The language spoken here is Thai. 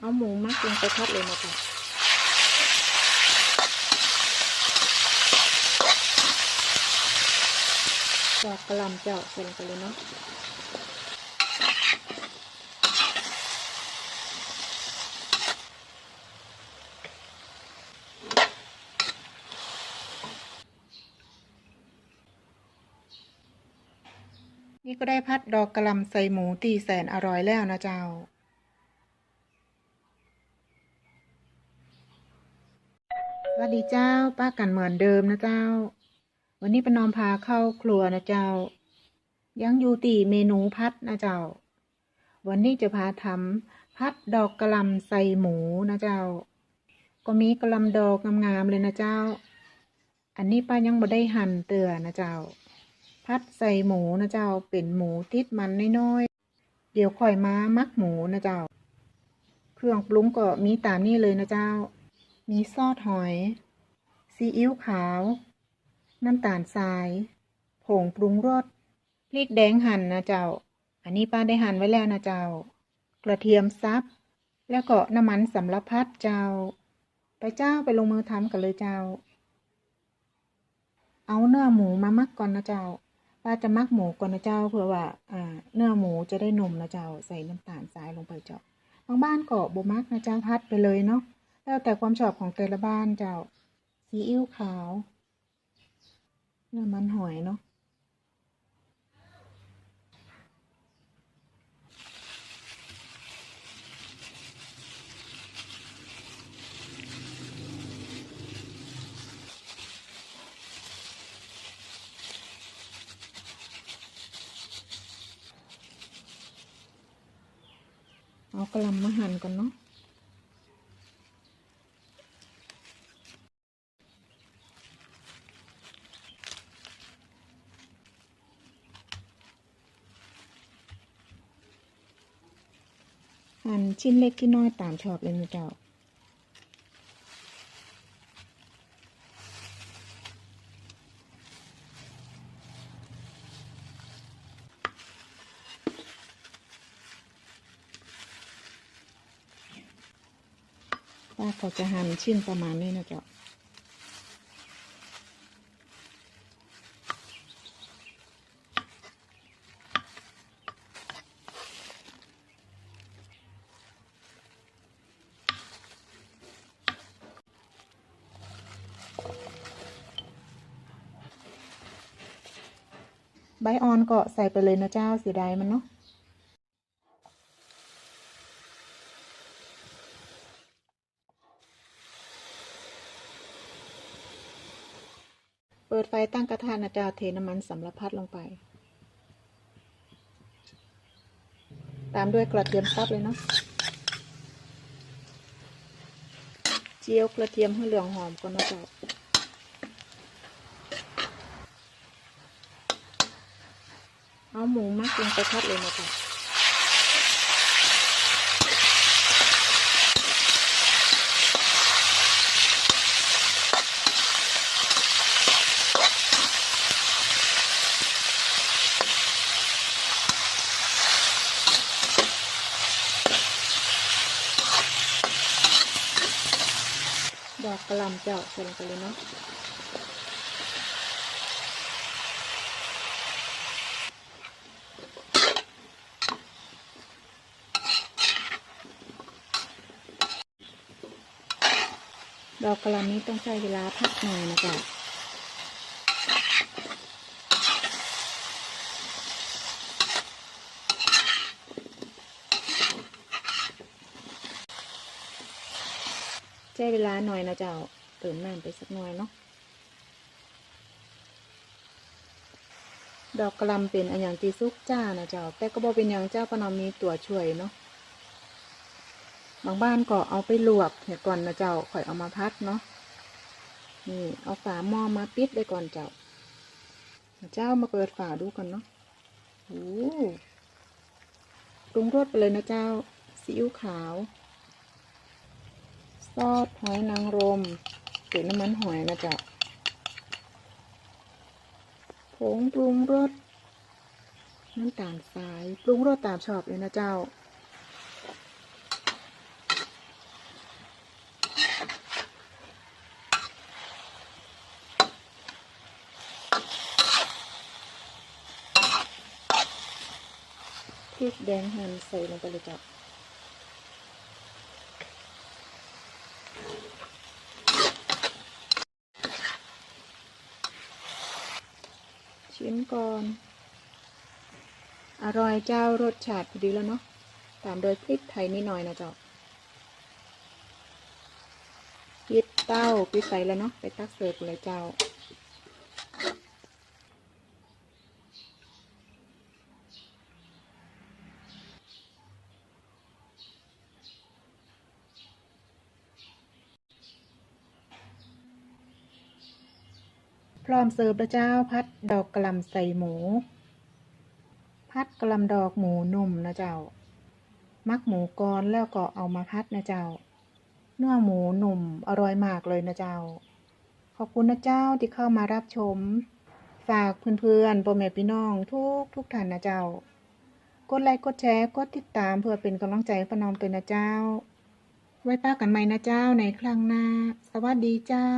เอาหมูมักลงไปทอดเลยนะจ๊ะดอกกระลำเจาะใส่ลงไปเลยเนาะนี่ก็ได้พัดดอกกระลำใส่หมูตีแสนอร่อยแล้วนะเจ้า วัสดีเจ้า ป้ากันเหมือนเดิมนะเจ้า วันนี้ประนอมพาเข้าครัวนะเจ้า ยังอยู่ตีเมนูพัดนะเจ้า วันนี้จะพาทำพัดดอกกระลำใส่หมูนะเจ้า ก็มีกระลำดอกงามๆเลยนะเจ้า อันนี้ป้ายังบ่ได้หั่นเตือนะเจ้า พัดใส่หมูนะเจ้า เป็นหมูติดมันน้อยๆเดี๋ยวค่อยมามักหมูนะเจ้า เครื่องปรุงก็มีตามนี้เลยนะเจ้า มีซอสหอย ซีอิ๊วขาว น้ำตาลทราย ผงปรุงรส พริกแดงหั่นนะเจ้า อันนี้ป้าได้หั่นไว้แล้วนะเจ้า กระเทียมซับ แล้วก็น้ำมันสำรับพัดเจ้า ไปเจ้าไปลงมือทำกันเลยเจ้า เอาเนื้อหมูมามักก่อนนะเจ้า ป้าจะมักหมูก่อนนะเจ้าเพื่อว่าอ่าเนื้อหมูจะได้นมนะเจ้า ใส่น้ำตาลทรายลงไปเจ้า บางบ้านก็บ่มักนะเจ้าพัดไปเลยเนาะ แล้วแต่ความชอบของแต่ละบ้านเจ้า ซีอิ๊วขาวน้ำมันหอยเนาะเอากระหลำมาหั่นก่อนเนาะ หั่นชิ้นเล็กที่น้อยตามชอบเลยนะเจ้าป้าเขาจะหั่นชิ้นประมาณนี้นะเจ้า ใบออนก็ใส่ไปเลยนะเจ้าเสียดายมันเนาะเปิดไฟตั้งกระทะนะเจ้าเทน้ำมันสำหรับพัดลงไป ตามด้วยกระเทียมซับเลยเนาะเจียวกระเทียมให้เหลืองหอมก่อนนะเจ้า เอาหมูมักลงไปพัดเลยนะจ๊ะดอกกระหลำเจาะใส่ลงไปเลยเนาะ อกกะหลำนี้ต้องใช้เวลาพักหน่อยนะจ๊ะใช้เวลาหน่อยนะเจ้าเติมน้ำไปสักหน่อยเนาะดอกกระหลำเป็นอันอย่างตีซุกจ้านะเจ้าแต่ก็บอกเป็นอย่างเจ้าปนอมมีตัวช่วยเนาะ บางบ้านก็เอาไปลวกเดี๋ยวก่อนนะเจ้าค่อยเอามาพัดเนาะนี่เอาฝาหม้อมาปิดไว้ก่อนเจ้าเจ้ามาเปิดฝาดูก่อนเนาะโอ้ปรุงรสไปเลยนะเจ้าซีอิ๊วขาว ซอสหอยนางรมเกล็ดน้ำมันหอยนะเจ้าผงปรุงรสน้ำตาลทรายปรุงรสตามชอบเลยนะเจ้า พริกแดงหั่นใส่ลงไปเลยจ้าชิมก่อน อร่อยเจ้ารสชาติพอดีแล้วเนาะ ตามโดยพริกไทยนิดหน่อยนะเจ้าปิดเต้าปิดใส่แล้วเนาะ ไปตักเสิร์ฟเลยเจ้า พร้อมเสิร์ฟแล้วเจ้าพัดดอกกระหลำใส่หมู พัดกระหลำดอกหมูนุ่มนะเจ้า มักหมูกรแล้วก็เอามาพัดนะเจ้า เนื้อหมูหนุ่มอร่อยมากเลยนะเจ้า ขอบคุณนะเจ้าที่เข้ามารับชม ฝากเพื่อนๆพ่อแม่พี่น้องทุกทุกท่านนะเจ้า กดไลค์กดแชร์กดติดตามเพื่อเป็นกำลังใจให้ป้านอมตัวนะเจ้า ไว้ป้ากันใหม่นะเจ้าในครั้งหน้า สวัสดีเจ้า